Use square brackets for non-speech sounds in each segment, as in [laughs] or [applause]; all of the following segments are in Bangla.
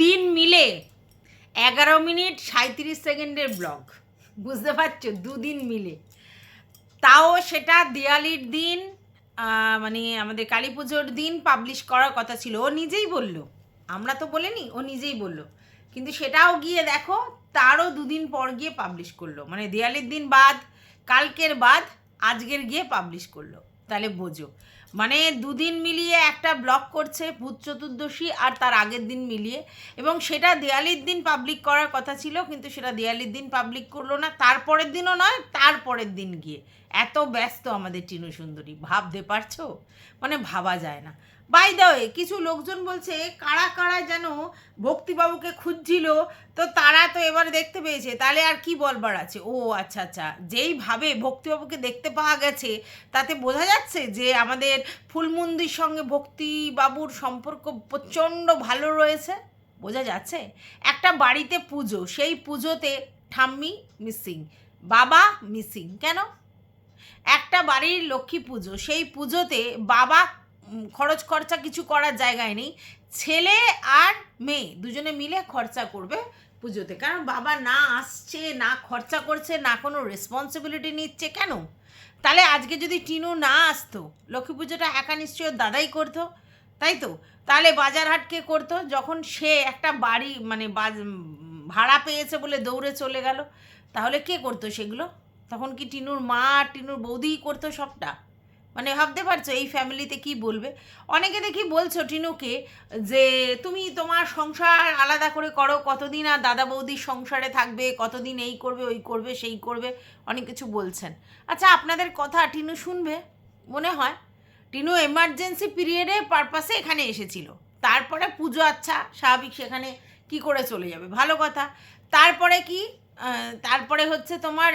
দুদিন মিলে এগারো মিনিট সাঁত্রিশ সেকেন্ডের ব্লগ। বুঝতে পারছ? দুদিন মিলে। তাও সেটা দিওয়ালির দিন মানে আমাদের কালী পুজোর দিন পাবলিশ করার কথা ছিল। ও নিজেই বলল। আমরা তো বলিনি, ও নিজেই বলল। কিন্তু সেটাও গিয়ে দেখো, তারও দুদিন পর গিয়ে পাবলিশ করল। মানে দেওয়ালির দিন বাদ, কালকের বাদ, আজকের গিয়ে পাবলিশ করল। তাহলে বোঝো। মানে দুদিন মিলিয়ে একটা ব্লক করছে ভূত চতুর্দশী আর তার আগের দিন মিলিয়ে। এবং সেটা দেয়ালির দিন পাবলিক করার কথা ছিল, কিন্তু সেটা দেয়ালির দিন পাবলিক করল না। তারপরের দিনও নয়, তারপরের দিন গিয়ে। এত ব্যস্ত আমাদের টিনু সুন্দরী। ভাবতে পারছ? মানে ভাবা যায় না। বাই দাওয়ে কিছু লোকজন বলছে, কারা কারা যেন ভক্তিবাবুকে খুঁজছিল, তো তারা তো এবার দেখতে পেয়েছে। তাহলে আর কি বলবার আছে? ও আচ্ছা আচ্ছা। যেইভাবে ভক্তিবাবুকে দেখতে পাওয়া গেছে, তাতে বোঝা যাচ্ছে যে আমাদের ফুলমন্দির সঙ্গে ভক্তিবাবুর সম্পর্ক প্রচণ্ড ভালো রয়েছে। বোঝা যাচ্ছে? একটা বাড়িতে পুজো, সেই পুজোতে ঠাম্মি মিসিং বাবা মিসিং কেন? একটা বাড়ির লক্ষ্মী পুজো, সেই পুজোতে বাবা খরচ খরচা কিছু করার জায়গায় নেই। ছেলে আর মেয়ে দুজনে মিলে খরচা করবে পুজোতে। কারণ বাবা না আসছে, না খরচা করছে, না কোনো রেসপন্সিবিলিটি নিচ্ছে কেন? তাহলে আজকে যদি টিনু না আসতো, লক্ষ্মী পুজোটা একা নিশ্চয় দাদাই করতো, তাই তো? তাহলে বাজার হাট কে করতো? যখন সে একটা বাড়ি মানে ভাড়া পেয়েছে বলে দৌড়ে চলে গেল, তাহলে কে করতো সেগুলো? তখন কি টিনুর মা, টিনুর বৌদিই করতো সবটা? মানে ভাবতে পারছ এই ফ্যামিলিতে কি বলবে? অনেকে দেখি বলছো টিনুকে যে, তুমি তোমার সংসার আলাদা করে করো, কতদিন আর দাদা বৌদির সংসারে থাকবে, কতদিন এই করবে, ওই করবে, সেই করবে? অনেক কিছু বলছেন। আচ্ছা আপনাদের কথা টিনু শুনবে, মনে হয়? টিনু এমার্জেন্সি পিরিয়ডে পারপাসে এখানে এসেছিল। তারপরে পুজো আচ্ছা স্বাভাবিক সেখানে কি করে চলে যাবে? ভালো কথা। তারপরে কি? তারপরে হচ্ছে তোমার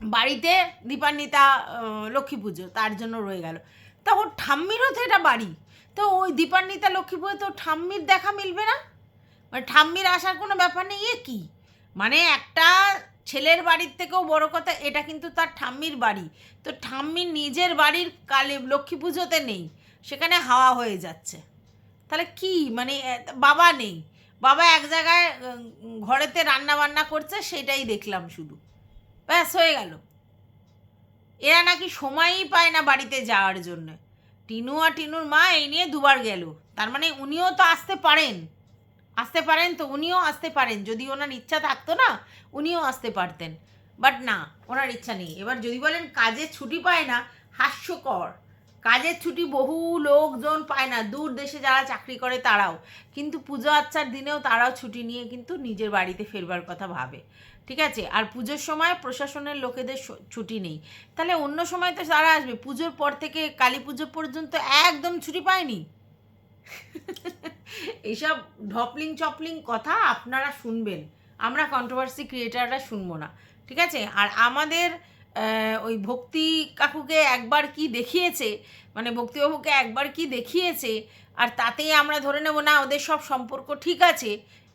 বাড়িতে দীপান্বিতা লক্ষ্মী পুজো, তার জন্য রয়ে গেল। তা ওর ঠাম্মিরও তো এটা বাড়ি। তো ওই দীপান্বিতা, লক্ষ্মী পুজো তো ঠাম্মির দেখা মিলবে না? মানে ঠাম্মির আসার কোনো ব্যাপার নেই, এ কি? মানে একটা ছেলের বাড়ির থেকেও বড় কথা, এটা কিন্তু তার ঠাম্মির বাড়ি। তো ঠাম্মির নিজের বাড়ির কালে লক্ষ্মী পুজোতে নেই, সেখানে হাওয়া হয়ে যাচ্ছে। তাহলে কি? মানে বাবা নেই। বাবা এক জায়গায় ঘরেতে রান্না বান্না করছে, সেটাই দেখলাম শুধু। ব্যাস, হয়ে গেল। এরা নাকি সময়ই পায় না বাড়িতে যাওয়ার জন্য। টিনু আর টিনুর মা এই নিয়ে দুবার গেল। তার মানে উনিও তো আসতে পারেন। আসতে পারেন তো উনিও আসতে পারেন। যদি ওনার ইচ্ছা থাকতো না, উনিও আসতে পারতেন। বাট না, ওনার ইচ্ছা নেই। এবার যদি বলেন কাজের ছুটি পায় না, হাস্যকর। কাজের ছুটি বহু লোকজন পায় না। দূর দেশে যারা চাকরি করে তারাও। কিন্তু পুজো আচ্চার দিনেও তারাও ছুটি নিয়ে কিন্তু নিজের বাড়িতে ফেরবার কথা ভাবে। ঠিক আছে? আর পুজোর সময় প্রশাসনের লোকেদের ছুটি নেই। তাহলে অন্য সময় তো তারা আসবে। পুজোর পর থেকে কালী পুজো পর্যন্ত একদম ছুটি পায়নি। [laughs] এইসব ঢপলিং চপলিং কথা আপনারা শুনবেন। আমরা কন্ট্রোভার্সি ক্রিয়েটাররা শুনব না। ঠিক আছে? আর আমাদের ওই ভক্তি কাকুকে একবার কি দেখিয়েছে মানে ভক্তিবাবুকে একবার কি দেখিয়েছে, আর তাতেই আমরা ধরে নেব, না, ওদের সব সম্পর্ক ঠিক আছে।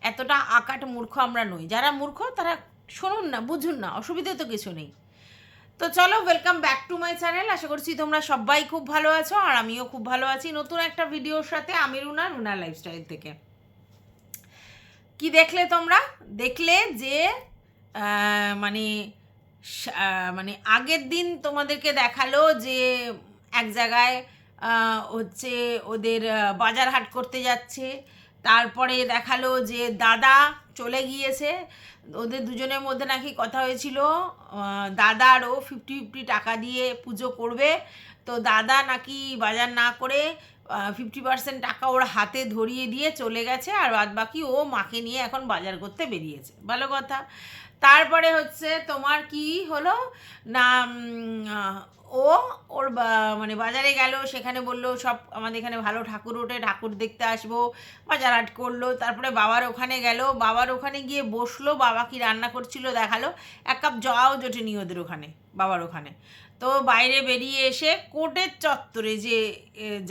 এতটা আকাট মূর্খ আমরা নই। যারা মূর্খ, তারা শুনুন না, বুঝুন না, অসুবিধে তো কিছু নেই। তো চলো welcome back to my channel আশা করছি তোমরা সবাই খুব ভালো আছো, আর আমিও খুব ভালো আছি নতুন একটা ভিডিওর সাথে আমি রুনা রুনা লাইফস্টাইল থেকে। কি দেখলে তোমরা? দেখলে যে মানে মানে আগের দিন তোমাদেরকে দেখাল যে এক জায়গায় হচ্ছে ওদের বাজার হাট করতে যাচ্ছে। তারপরে দেখাল যে দাদা চলে গিয়েছে। ওদের দুজনের মধ্যে নাকি কথা হয়েছিল আহ, দাদারও ফিফটি ফিফটি টাকা দিয়ে পুজো করবে। তো দাদা নাকি বাজার না করে ফিফটি পার্সেন্ট টাকা ওর হাতে ধরিয়ে দিয়ে চলে গেছে আর বাদ বাকি ও মাকে নিয়ে এখন বাজার করতে বেরিয়েছে। ভালো কথা। তারপরে হচ্ছে তোমার কি হলো? না ও ওর মানে বাজারে গেল, সেখানে বলল, সব আমাদের এখানে ভালো ঠাকুর ওঠে, ঠাকুর দেখতে আসব। বাজার হাট করল, তারপরে বাবার ওখানে গেল, বাবার ওখানে গিয়ে বসল, বাবা কি রান্না করছিল দেখাল, এক কাপ জয়াও জোটেনি ওদের ওখানে, বাবার ওখানে। তো বাইরে বেরিয়ে এসে কোর্টের চত্বরে যে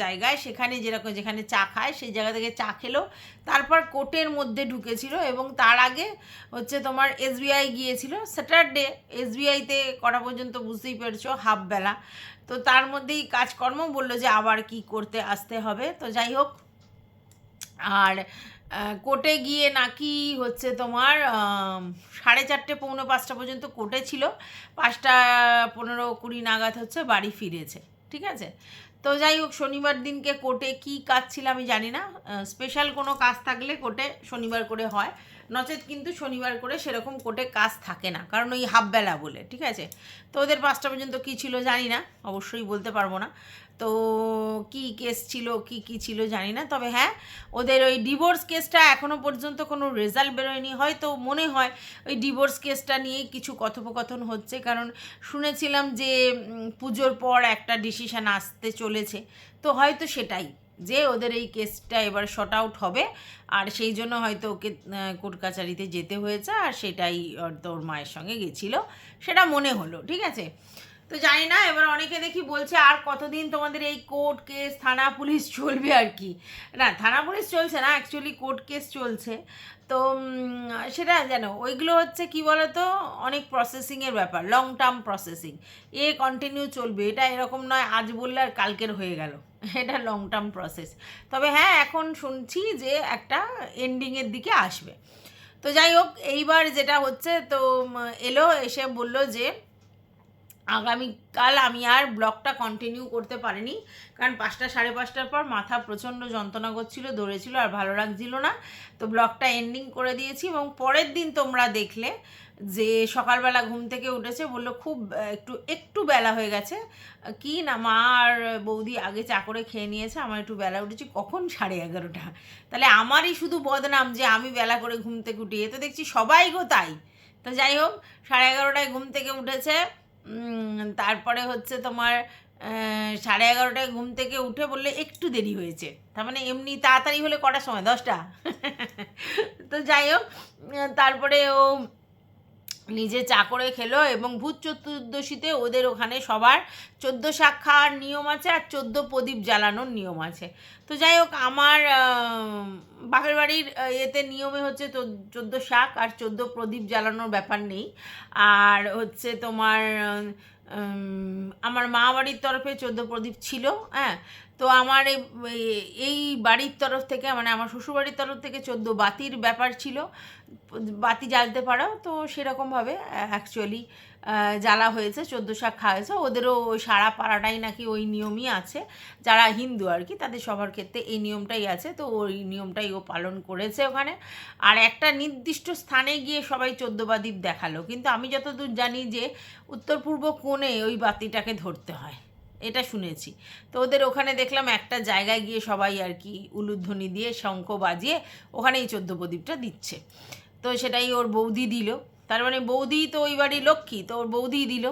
জায়গায় সেখানে যেরকম যেখানে চা খায়, সেই জায়গা থেকে চা খেলো। তারপর কোর্টের মধ্যে ঢুকেছিল এবং তার আগে হচ্ছে তোমার এসবিআই গিয়েছিল স্যাটারডে। এসবিআইতে করা পর্যন্ত বুঝতেই পেরেছ, হাফ বেলা। তো তার মধ্যেই কাজকর্ম বলল যে আবার কি করতে আসতে হবে। তো যাই হোক, আর কোর্টে গিয়ে নাকি হচ্ছে তোমার সাড়ে চারটে, পৌনে পাঁচটা পর্যন্ত কোর্টে ছিল। পাঁচটা, পনেরো, কুড়ি নাগাদ হচ্ছে বাড়ি ফিরেছে, ঠিক আছে? তো যাই হোক, শনিবার দিনকে কোর্টে কি কাজ ছিল আমি জানি না। স্পেশাল কোনো কাজ থাকলে কোর্টে শনিবার করে হয়। নচেত কিন্তু শনিবার করে সেরকম কোর্টে কাজ থাকে না, কারণ ওই হাফবেলা বলে, ঠিক আছে? তো ওদের পাঁচটা পর্যন্ত কী ছিল জানি না, অবশ্যই বলতে পারব না। তো কি কেস ছিল, কি কি ছিল জানি না। তবে হ্যাঁ ওদের ওই ডিভোর্স কেসটা এখনও পর্যন্ত কোনো রেজাল্ট বেরোয়নি। হয়তো মনে হয় ওই ডিভোর্স কেসটা নিয়েই কিছু কথোপকথন হচ্ছে। কারণ শুনেছিলাম যে পুজোর পর একটা ডিসিশান আসতে চলেছে। তো হয়তো সেটাই যে ওদের এই কেসটা এবার শর্ট আউট হবে। আর সেই জন্য হয়তো ওকে কোর্ট কাছারিতে যেতে হয়েছে। আর সেটাই ওর মায়ের সঙ্গে গেছিল। সেটা মনে হলো, ঠিক আছে? তো জানি না, এবার অনেকে দেখি বলছে, আর কতদিন তোমাদের এই কোর্ট কেস, থানা পুলিশ চলবে আর কি? না, থানা পুলিশ চলছে না অ্যাকচুয়ালি কোর্ট কেস চলছে। তো সেটা জানো ওইগুলো হচ্ছে কি বলতো, অনেক প্রসেসিংয়ের ব্যাপার লং টার্ম প্রসেসিং এ কন্টিনিউ চলবে, এটা এরকম নয়, আজ বললে আর কালকের হয়ে গেল। এটা লং টার্ম প্রসেস তবে হ্যাঁ এখন শুনছি যে একটা এন্ডিংয়ের দিকে আসবে। তো যাই হোক, এইবার যেটা হচ্ছে, তো এলো, এসে বলল যে আগামীকাল আমি আর ব্লগটা কন্টিনিউ করতে পারিনি। কারণ পাঁচটা সাড়ে পাঁচটার পর মাথা প্রচণ্ড যন্ত্রণা করছিল ধরেছিল আর ভালো লাগছিল না। তো ব্লগটা এন্ডিং করে দিয়েছি এবং পরের দিন তোমরা দেখলে যে সকালবেলা ঘুম থেকে উঠেছে, বলল খুব, একটু একটু বেলা হয়ে গেছে। কি না, মা আর বৌদি আগে চা করে খেয়ে নিয়েছে, আমার একটু বেলা উঠেছি, কখন সাড়ে এগারোটা? তাহলে আমারই শুধু বদনাম যে আমি বেলা করে ঘুম থেকে উঠি, এ তো দেখছি সবাই গো তাই। তো যাই হোক, সাড়ে এগারোটায় ঘুম থেকে উঠেছে। তারপরে হচ্ছে তোমার সাড়ে এগারোটায় ঘুম থেকে উঠে বললে একটু দেরি হয়েছে। তার মানে এমনি তাড়াতাড়ি হলে কটার সময়? দশটা? তো যাই হোক তারপরে ও নিজে চা করে খেলো এবং ভূত চতুর্দশীতে ওদের ওখানে সবার চোদ্দ শাক খাওয়ার নিয়ম আছে আর চোদ্দ প্রদীপ জ্বালানোর নিয়ম আছে। তো যাই হোক, আমার বাপের বাড়ির এতে নিয়মে হচ্ছে চোদ্দ শাক আর চোদ্দ প্রদীপ জ্বালানোর ব্যাপার নেই। আর হচ্ছে তোমার আমার মা বাড়ির তরফে চোদ্দ প্রদীপ ছিল হ্যাঁ? তো আমার এই- বাড়ির তরফ থেকে মানে আমার শ্বশুরবাড়ির তরফ থেকে চোদ্দ বাতির ব্যাপার ছিল। বাতি জ্বালতে পারো, তো সেরকমভাবে অ্যাকচুয়ালি জ্বালা হয়েছে, চোদ্দ শাক খাওয়া হয়েছে। ওদেরও ওই সারা পাড়াটাই নাকি ওই নিয়মই আছে। যারা হিন্দু আর কি, তাদের সবার ক্ষেত্রে এই নিয়মটাই আছে। তো ওই নিয়মটাই ও পালন করেছে ওখানে। আর একটা নির্দিষ্ট স্থানে গিয়ে সবাই চোদ্দ বাদীপ দেখাল। কিন্তু আমি যতদূর জানি যে উত্তর পূর্ব কোণে ওই বাতিটাকে ধরতে হয়। এটা শুনেছি। তো ওদের ওখানে দেখলাম একটা জায়গায় গিয়ে সবাই আর কি উলুধ্বনি দিয়ে শঙ্খ বাজিয়ে ওখানেই চোদ্দ প্রদীপটা দিচ্ছে। তো সেটাই ওর বৌদি দিল। তার মানে বৌদি তো ওই বাড়ি লক্ষ্মী, তো ওর বৌদি দিল।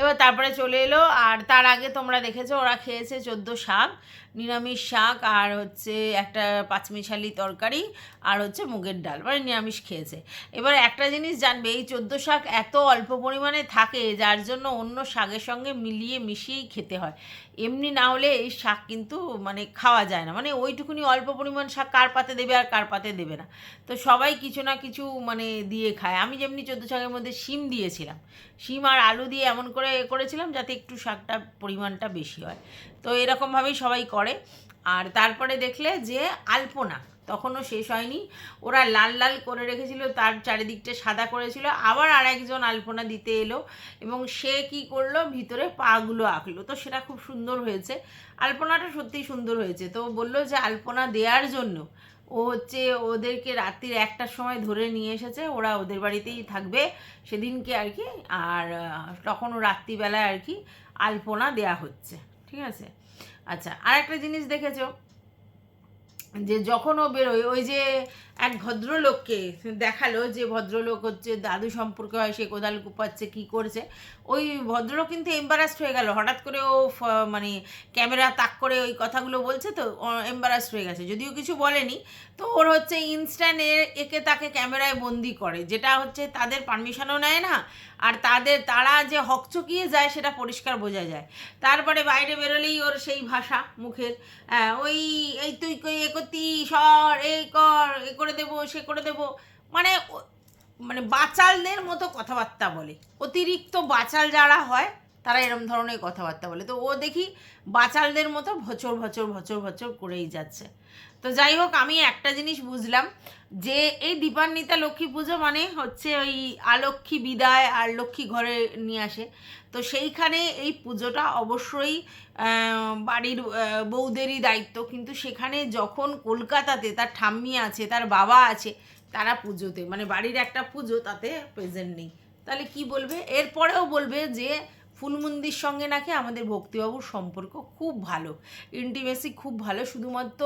এবার তারপরে চলে এলো, আর তার আগে তোমরা দেখেছ ওরা খেয়েছে চোদ্দ শাক। নিরামিষ শাক আর হচ্ছে একটা পাঁচমিশালি তরকারি আর হচ্ছে মুগের ডাল মানে নিরামিষ খেয়েছে। এবার একটা জিনিস জানবে, এই চোদ্দ শাক এত অল্প পরিমাণে থাকে যার জন্য অন্য শাকের সঙ্গে মিলিয়ে মিশিয়েই খেতে হয়। এমনি না হলে এই শাক কিন্তু মানে খাওয়া যায় না। মানে ওইটুকুনি অল্প পরিমাণ শাক কার পাতে দেবে আর কার পাতে দেবে না। তো সবাই কিছু না কিছু মানে দিয়ে খায়। আমি যেমনি চোদ্দ শাকের মধ্যে শিম দিয়েছিলাম। শিম আর আলু দিয়ে এমন করে করেছিলাম যাতে একটু শাকটা পরিমাণটা বেশি হয়। তো এরকমভাবেই সবাই করে। আর তারপরে দেখলে যে আলপনা তখনও শেষ হয়নি। ওরা লাল লাল করে রেখেছিল, তার চারিদিকটা সাদা করেছিল। আবার আর একজন আলপনা দিতে এলো এবং সে কি করল? ভিতরে পাগুলো আঁকলো। তো সেটা খুব সুন্দর হয়েছে। আলপনাটা সত্যিই সুন্দর হয়েছে। তো বলল যে আলপনা দেওয়ার জন্য ও হচ্ছে ওদেরকে রাত্রির একটার সময় ধরে নিয়ে এসেছে। ওরা ওদের বাড়িতেই থাকবে সেদিনকে আর কি। আর তখন রাত্রিবেলায় আর কি আলপনা দেয়া হচ্ছে। ঠিক আছে? আচ্ছা আর একটা জিনিস দেখেছ? যে যখন ও বেরোয় ওই যে এক ভদ্রলোককে দেখাল যে ভদ্রলোক হচ্ছে দাদু সম্পর্কে হয় সে কোদাল কুপাচ্ছে কী করছে ওই ভদ্রলোক কিন্তু এম্বারাস্ট হয়ে গেল। হঠাৎ করে ও মানে ক্যামেরা তাক করে ওই কথাগুলো বলছে তো এম্বারাস্ট হয়ে গেছে। যদিও কিছু বলেনি তো ওর হচ্ছে ইনস্ট্যান্ট একে তাকে ক্যামেরায় বন্দি করে যেটা হচ্ছে তাদের পারমিশনও নেয় না আর তাদের তারা যে হকচকিয়ে যায় সেটা পরিষ্কার বোঝা যায়। তারপরে বাইরে বেরোলেই ওর সেই ভাষা মুখের হ্যাঁ, ওই এই তুই করতি সর এই কর, এ করে দেবো, সে করে দেবো। মানে মানে বাচালদের মতো কথাবার্তা বলে। অতিরিক্ত বাচাল যারা হয়, তারা এরম ধরনের কথাবার্তা বলে। তো ও দেখি বাচালদের মতো ভচর ভচর ভচর ভচর করেই যাচ্ছে। তো যাই হোক, আমি একটা জিনিস বুঝলাম যে এই দীপান্বিতা লক্ষ্মী পুজো মানে হচ্ছে ওই আলক্ষ্মী বিদায় আর লক্ষ্মী ঘরে নিয়ে আসে। তো সেইখানে এই পুজোটা অবশ্যই বাড়ির আহ, বউদেরই দায়িত্ব। কিন্তু সেখানে যখন কলকাতাতে তার ঠাম্মি আছে তার বাবা আছে তারা পুজোতে মানে বাড়ির একটা পুজো তাতে প্রেজেন্ট নেই। তাহলে কি বলবে? এরপরেও বলবে যে ফুলমন্দির সঙ্গে নাকি আমাদের ভক্তিবাবুর সম্পর্ক খুব ভালো। ইন্টিমেসি খুব ভালো শুধুমাত্র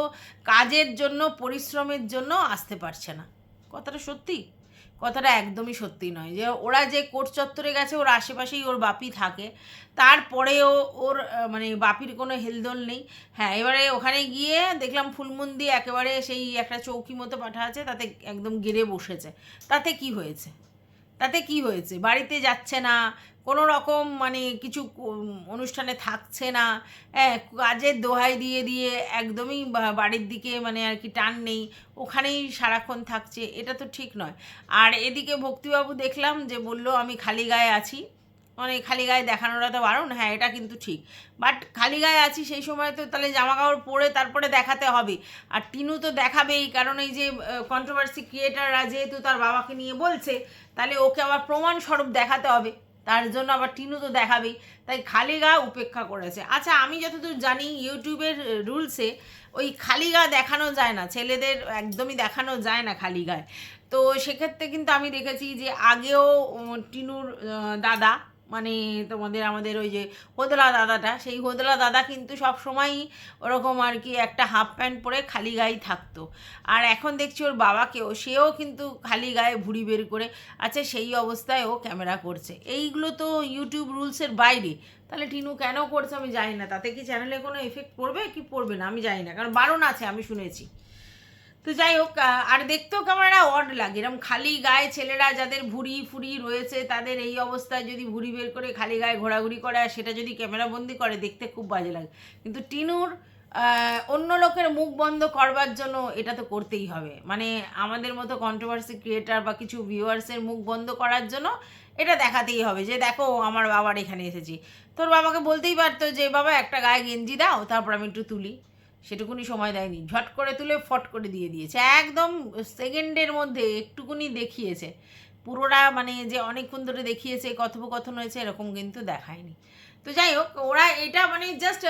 কাজের জন্য পরিশ্রমের জন্য আসতে পারছে না। কথাটা সত্যি? কথাটা একদমই সত্যি নয়। যে ওরা যে কোর্ট চত্বরে গেছে, ওর আশেপাশেই ওর বাপি থাকে। তারপরেও ওর মানে বাপির কোনো হেলদোল নেই। হ্যাঁ এবারে ওখানে গিয়ে দেখলাম ফুলমন্দি একেবারে সেই একটা চৌকি মতো পাঠা আছে, তাতে একদম গেড়ে বসেছে। তাতে কি হয়েছে? তাতে কি হয়েছে? বাড়িতে যাচ্ছে না, কোনো রকম মানে কিছু অনুষ্ঠানে থাকছে না হ্যাঁ কাজের দোহাই দিয়ে দিয়ে একদমই বাড়ির দিকে মানে আর কি টান নেই, ওখানেই সারাক্ষণ থাকছে, এটা তো ঠিক নয়। আর এদিকে ভক্তিবাবু দেখলাম যে বলল, আমি খালি গায়ে আছি। মানে খালি গায়ে দেখানোটা তো বারণ হ্যাঁ এটা কিন্তু ঠিক। বাট খালি গায়ে আছি, সেই সময় তো তাহলে জামা কাপড় পরে তারপরে দেখাতে হবে। আর টিনু তো দেখাবেই, কারণ এই যে কন্ট্রোভার্সি ক্রিয়েটাররা যেহেতু তার বাবাকে নিয়ে বলছে, তাহলে ওকে আবার প্রমাণস্বরূপ দেখাতে হবে। তার জন্য আবার টিনু তো দেখাবেই। তাই খালি গা উপেক্ষা করেছে। আচ্ছা আমি যতদূর জানি, ইউটিউবের রুলসে ওই খালি গা দেখানো যায় না, ছেলেদের একদমই দেখানো যায় না খালি গায়ে। তো সেক্ষেত্রে কিন্তু আমি দেখেছি যে আগেও টিনুর দাদা মানে তোমাদের আমাদের ওই যে হোদলা দাদাটা, সেই হোদলা দাদা কিন্তু সব সময়ই ওরকম আর কি একটা হাফ প্যান্ট পরে খালি গায়ে থাকতো। আর এখন দেখছি ওর বাবাকেও সেও কিন্তু খালি গায়ে ভুড়ি বের করে আচ্ছা সেই অবস্থায় ও ক্যামেরা করছে। এইগুলো তো ইউটিউব রুলসের বাইরে। তাহলে টিনু কেন করছে আমি জানি না। তাতে কি চ্যানেলে কোনো এফেক্ট পড়বে কি পড়বে না? আমি জানি না। কারণ বারণ আছে, আমি শুনেছি। তো যাই হোক আর দেখতেও কেমন একটা অড লাগে। এরকম খালি গায়ে ছেলেরা যাদের ভুড়ি ফুড়ি রয়েছে, তাদের এই অবস্থায় যদি ভুড়ি বের করে খালি গায়ে ঘোরাঘুরি করে আর সেটা যদি ক্যামেরাবন্দি করে, দেখতে খুব বাজে লাগে। কিন্তু টিনুর অন্য লোকের মুখ বন্ধ করবার জন্য এটা তো করতেই হবে। মানে আমাদের মতো কন্ট্রোভার্সি ক্রিয়েটার বা কিছু ভিউয়ার্সের মুখ বন্ধ করার জন্য এটা দেখাতেই হবে যে, দেখো, আমার বাবার এখানে এসেছি। তোর বাবাকে বলতেই পারতো যে, বাবা, একটা গায়ে গেঞ্জি দাও, তারপর আমি একটু তুলি। সেটুকুনি সময় দেয়নি। ঝট করে তুলে ফট করে দিয়ে দিয়েছে। একদম সেকেন্ডের মধ্যে একটুকুনি দেখিয়েছে। পুরোটা মানে যে অনেকক্ষণ ধরে দেখিয়েছে, কথোপকথন হয়েছে, এরকম কিন্তু দেখায়নি। তো যাই হোক, ওরা এটা মানে জাস্ট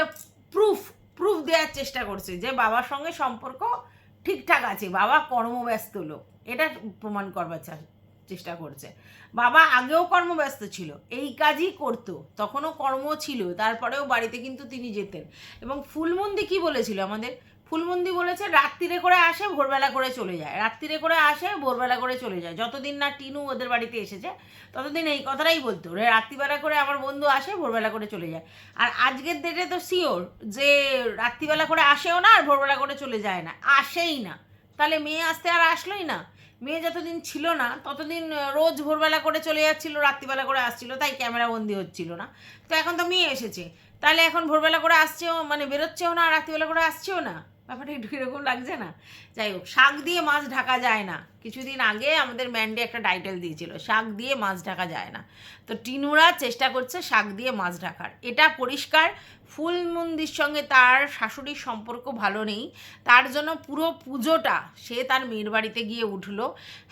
প্রুফ প্রুফ দেওয়ার চেষ্টা করছে যে বাবার সঙ্গে সম্পর্ক ঠিকঠাক আছে। বাবা কর্মব্যস্ত লোক। এটা প্রমাণ করবার চা- চেষ্টা করছে। বাবা আগেও কর্মব্যস্ত ছিল, এই কাজই করতো, তখনও কর্ম ছিল, তারপরেও বাড়িতে কিন্তু তিনি যেতেন। এবং ফুলমন্দি কি বলেছিল আমাদের? ফুলমন্দি বলেছে রাত্রিরে করে আসে, ভোরবেলা করে চলে যায়। রাত্রিরে করে আসে, ভোরবেলা করে চলে যায়। যতদিন না টিনু ওদের বাড়িতে এসেছে, ততদিন এই কথাটাই বলতো, রে রাত্রিবেলা করে আমার বন্ধু আসে, ভোরবেলা করে চলে যায়। আর আজকের ডেটে তো শিওর যে রাত্রিবেলা করে আসেও না, আর ভোরবেলা করে চলে যায় না, আসেই না। তাহলে মেয়ে আসতে আর আসলোই না। মেয়ে যতদিন ছিল না, ততদিন রোজ ভোরবেলা করে চলে যাচ্ছিল, রাত্রিবেলা করে আসছিল, তাই ক্যামেরা বন্দি হচ্ছিল না। তো এখন তো মেয়ে এসেছে। তাহলে এখন ভোরবেলা করে আসছেও মানে বেরোচ্ছেও না, রাত্রিবেলা করে আসছেও না? ব্যাপারটা একটু এরকম লাগছে না? যাই হোক, শাক দিয়ে মাছ ঢাকা যায় না। কিছুদিন আগে আমাদের ম্যান্ডে একটা টাইটেল দিয়েছিল, শাক দিয়ে মাছ ঢাকা যায় না। তো টিনুরা চেষ্টা করছে শাক দিয়ে মাছ ঢাকার। এটা পরিষ্কার ফুলমন্দির সঙ্গে তার শাশুড়ির সম্পর্ক ভালো নেই। তার জন্য পুরো পুজোটা সে তার মেয়ের বাড়িতে গিয়ে উঠল।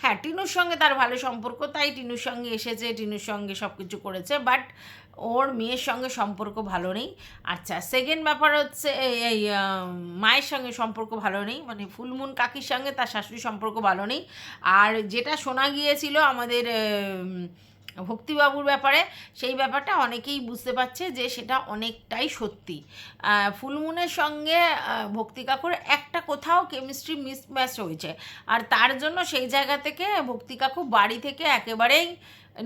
হ্যাঁ টিনুর সঙ্গে তার ভালো সম্পর্ক, তাই টিনুর সঙ্গে এসেছে, টিনুর সঙ্গে সব কিছু করেছে, বাট ওর মেয়ের সঙ্গে সম্পর্ক ভালো নেই। আচ্ছা সেকেন্ড ব্যাপার হচ্ছে, এই মায়ের সঙ্গে সম্পর্ক ভালো নেই মানে ফুলমুন কাকির সঙ্গে তার শাশুড়ির সম্পর্ক ভালো নেই। আর যেটা শোনা গিয়েছিল আমাদের ভক্তিবাবুর ব্যাপারে সেই ব্যাপারটা অনেকেই বুঝতে পারছে যে সেটা অনেকটাই সত্যি। ফুলমুনের সঙ্গে ভক্তি কাকুর একটা কোথাও কেমিস্ট্রি মিসম্যাচ হয়েছে আর তার জন্য সেই জায়গা থেকে ভক্তি কাকু বাড়ি থেকে একেবারেই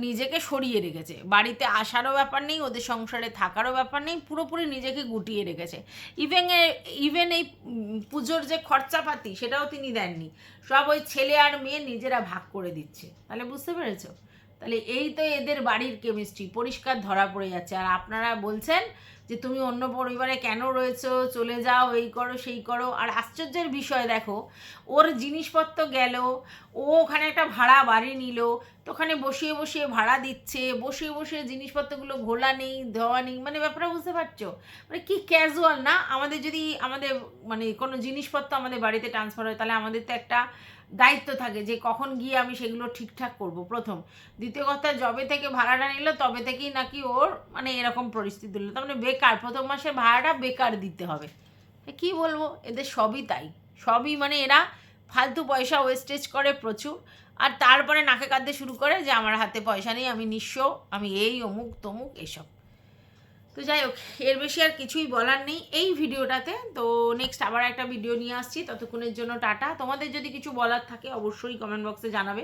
নিজেকে সরিয়ে রেখেছে। বাড়িতে আসারও ব্যাপার নেই, ওদের সংসারে থাকারও ব্যাপার নেই, পুরোপুরি নিজেকে গুটিয়ে রেখেছে। ইভেন ইভেন এই পুজোর যে খরচাপাতি, সেটাও তিনি দেননি। সব ওই ছেলে আর মেয়ে নিজেরা ভাগ করে দিচ্ছে। তাহলে বুঝতে পেরেছ? তাহলে এই তো এদের বাড়ির কেমিস্ট্রি পরিষ্কার ধরা পড়ে যাচ্ছে। আর আপনারা বলছেন যে তুমি অন্য পরিবারে কেন রয়েছো, চলে যাও, এই করো, সেই করো। আর আশ্চর্যের বিষয় দেখো, ওর জিনিসপত্র গেল, ও ওখানে একটা ভাড়া বাড়ি নিল, তো ওখানে বসিয়ে বসিয়ে ভাড়া দিচ্ছে, বসিয়ে বসিয়ে জিনিসপত্রগুলো ঘোলা নেই, ধোয়া নেই মানে ব্যাপারটা বুঝতে পারছ? মানে কি ক্যাজুয়াল না? আমাদের যদি আমাদের মানে কোনো জিনিসপত্র আমাদের বাড়িতে ট্রান্সফার হয়, তাহলে আমাদের তো একটা দায়িত্ব থাকে যে কখন গিয়ে আমি সেগুলো ঠিকঠাক করব প্রথম। দ্বিতীয় কথা, যবে থেকে ভাড়াটা নিল, তবে থেকেই নাকি ওর মানে এরকম পরিস্থিতি হলো। তার মানে বেকার, প্রথম মাসের ভাড়াটা বেকার দিতে হবে। কি বলব? এদের সবই তাই। সবই মানে এরা ফালতু পয়সা ওয়েস্টেজ করে প্রচুর। আর তারপরে নাকে কাঁদতে শুরু করে যে, আমার হাতে পয়সা নেই, আমি নিঃস্ব, আমি এই, অমুক, তমুক, এসব। তো যাই হোক, এর বেশি আর কিছুই বলার নেই এই ভিডিওটাতে। তো নেক্সট আবার একটা ভিডিও নিয়ে আসছি, ততক্ষণের জন্য টাটা। তোমাদের যদি কিছু বলার থাকে অবশ্যই কমেন্ট বক্সে জানাবে।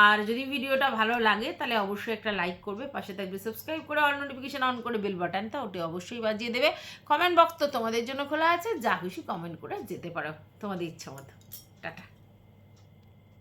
আর যদি ভিডিওটা ভালো লাগে, তাহলে অবশ্যই একটা লাইক করবে, পাশে থাকবে সাবস্ক্রাইব করে অল নোটিফিকেশন অন করে বেল বাটনটা ওটি অবশ্যই বাজিয়ে দেবে। কমেন্ট বক্স তো তোমাদের জন্য খোলা আছে, যা খুশি কমেন্ট করে যেতে পারো। তোমাদের ইচ্ছা মতো। টাটা।